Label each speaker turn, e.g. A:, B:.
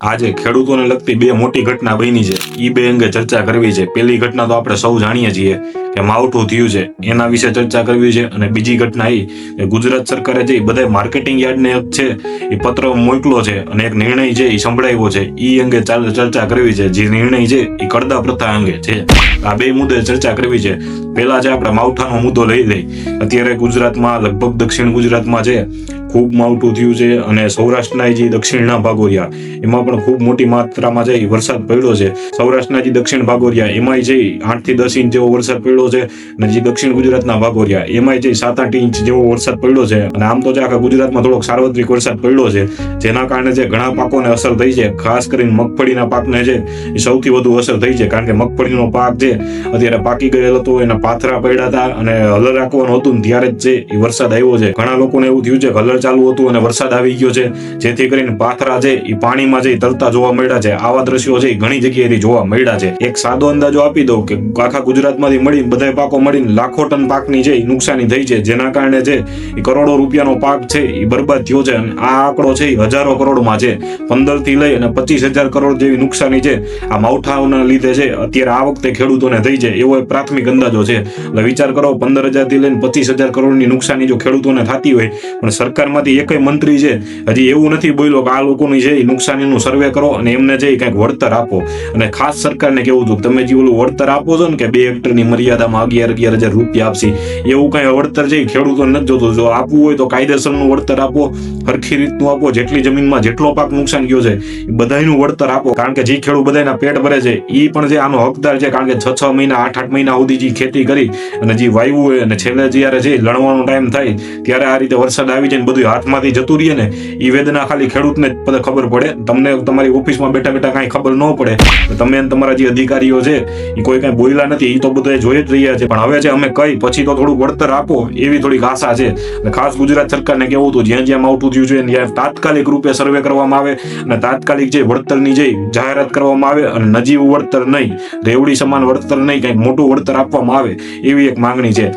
A: આજે ખેડૂતોને લગતી બે મોટી ઘટના બની છે. એ બે અંગે ચર્ચા કરવી છે. પહેલી ઘટના તો આપણે સૌ જાણીએ છીએ કે માવઠું થયું છે. એના વિશે ચર્ચા કરવી છે અને બીજી ઘટના એ ગુજરાત સરકારે જે બધા માર્કેટિંગ યાર્ડને છે એ પત્ર મોકલો છે અને એક નિર્ણય છે એ સંભળાવ્યો છે, ઈ અંગે ચર્ચા કરવી છે. જે નિર્ણય છે એ કડદા પ્રથા અંગે છે. આ બે મુદ્દે ચર્ચા કરવી છે. પહેલા છે આપણે માવઠાનો મુદ્દો લઈ લઈ અત્યારે ગુજરાતમાં લગભગ દક્ષિણ ગુજરાતમાં છે ખૂબ માવઠું થયું છે અને સૌરાષ્ટ્રના જે દક્ષિણના ભાગોરિયા, એમાં પણ ખૂબ મોટી માત્રામાં જે વરસાદ પડ્યો છે. સૌરાષ્ટ્રના જે દક્ષિણ ભાગોરિયા, એમાંય જે આઠથી દસ ઇંચ જેવો વરસાદ પડ્યો છે અને જે દક્ષિણ ગુજરાતના ભાગોરિયા, એમાંય જે સાત આઠ ઇંચ જેવો વરસાદ પડ્યો છે. અને આમ તો જે આખા ગુજરાતમાં થોડોક સાર્વત્રિક વરસાદ પડ્યો છે, જેના કારણે જે ઘણા પાકોને અસર થઈ છે. ખાસ કરીને મગફળીના પાકને છે એ સૌથી વધુ અસર થઈ છે, કારણ કે મગફળીનો પાક છે અત્યારે પાકી ગયેલો હતો, એના પાથરા પડ્યા હતા અને હલર રાખવાનું હતું ત્યારે જ છે એ વરસાદ આવ્યો છે. ઘણા લોકોને એવું થયું છે કે હલર ચાલુ હતું અને વરસાદ આવી ગયો છે. જેથી કરીને પાથરા છે એ પાણીમાં જઈ તરતા જોવા મળ્યા છે, આવા દ્રશ્યો છે ઘણી જગ્યાએથી જોવા મળ્યા છે. એક સાદો અંદાજો આપી દઉં કે આખા ગુજરાતમાંથી મળીને બધા પાકો મળીને લાખો ટન પાકની છે એ નુકસાની થઈ છે, જેના કારણે છે એ કરોડો રૂપિયાનો પાક છે એ બરબાદ થયો છે અને આ આંકડો છે એ હજારો કરોડમાં છે. પંદરથી લઈ અને પચીસ હજાર કરોડ જેવી નુકસાની છે આ માવઠાઓના લીધે છે. અત્યારે આ વખતે ખેડૂતોને થઈ છે, એવો પ્રાથમિક અંદાજો છે. એટલે વિચાર કરો, પંદર હજારથી લઈને પચીસ હજાર કરોડની નુકસાની જો ખેડૂતોને થતી હોય, પણ સરકારમાંથી એકય મંત્રી છે. હજી એવું નથી બોલ્યો કે આ લોકોની છે નુકસાનીનું સર્વે કરો અને એમને છે કંઈક વળતર આપો. અને ખાસ સરકારને કેવું હતું તમે જે ઓલું વળતર આપો છો ને કે બે હેક્ટરની મર્યાદામાં અગિયાર અગિયાર હજાર રૂપિયા આપશે. એવું કઈ વળતર છે? એ નથી જોતું. જો આપવું હોય તો કાયદેસરનું વળતર આપો સરખી રીતનું આપો, જેટલી જમીનમાં જેટલો પાક નુકસાન ગયો છે, એ બધાનું વળતર આપો. કારણ કે જે ખેડૂત બધાના પેટ ભરે છે એ પણ જે આનો હકદાર છે, કારણ કે છ છ મહિના, આઠ આઠ મહિના સુધી જે ખેતી કરી અને જે વાવ્યું હોય અને છેલ્લે જ્યારે જે લણવાનો ટાઈમ થાય, ત્યારે આ રીતે વરસાદ આવી જાય ને બધું હાથમાંથી જતું રહીએ ને એ વેદના ખાલી ખેડૂતને જ ખબર પડે. તમને તમારી ઓફિસમાં બેઠા બેઠા કાંઈ ખબર ન પડે. તમે તમારા જે અધિકારીઓ છે એ કોઈ કાંઈ બોલ્યા નથી એ તો બધા જોઈ જ રહ્યા છે. પણ હવે છે, અમે કઈ, પછી તો થોડું વળતર આપો, એવી થોડીક આશા છે. અને ખાસ ગુજરાત સરકારને કેવું હતું, જ્યાં જ્યાં માવઠું થયું છે ત્યાં તાત્કાલિક રૂપે સર્વે કરવામાં આવે, અને તાત્કાલિક જે વળતરની જે જાહેરાત કરવામાં આવે, અને નજીવું વળતર નહીં, રેવડી સમાન વળતર નહીં, કંઈક મોટું વળતર આપવામાં આવે, એવી એક માંગણી છે.